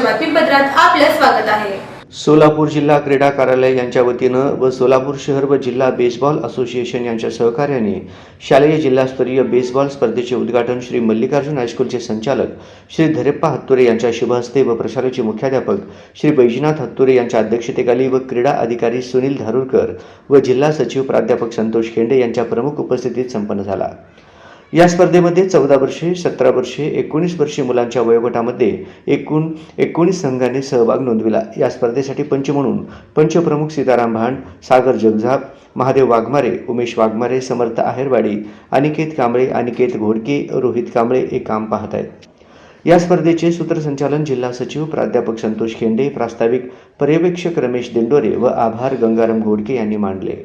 बातमीपत्रात आपलं स्वागत आहे. सोलापूर जिल्हा क्रीडा कार्यालय यांच्या वतीनं व सोलापूर शहर व जिल्हा बेसबॉल असोसिएशन यांच्या सहकार्याने शालेय जिल्हास्तरीय बेसबॉल स्पर्धेचे उद्घाटन श्री मल्लिकार्जुन हायस्कूलचे संचालक श्री धरेप्पा हत्तुरे यांच्या शुभहस्ते व प्रशालेचे मुख्याध्यापक श्री बैजनाथ हत्तुरे यांच्या अध्यक्षतेखाली व क्रीडा अधिकारी सुनील धारुरकर व जिल्हा सचिव प्राध्यापक संतोष खेंडे यांच्या प्रमुख उपस्थितीत संपन्न झाला. या स्पर्धेमध्ये चौदा वर्षे सतरा वर्षे एकोणीस वर्षे मुलांच्या वयोगटामध्ये एकूण एकोणीस संघाने सहभाग नोंदविला. या स्पर्धेसाठी पंच म्हणून पंचप्रमुख सीताराम भांड सागर जगझाप महादेव वाघमारे उमेश वाघमारे समर्थ आहेरवाडी अनिकेत कांबळे अनिकेत घोडके रोहित कांबळे हे काम पाहत आहेत या स्पर्धेचे सूत्रसंचालन जिल्हा सचिव प्राध्यापक संतोष खेंडे प्रास्ताविक पर्यवेक्षक रमेश दिंडोरे व आभार गंगाराम घोडके यांनी मांडले.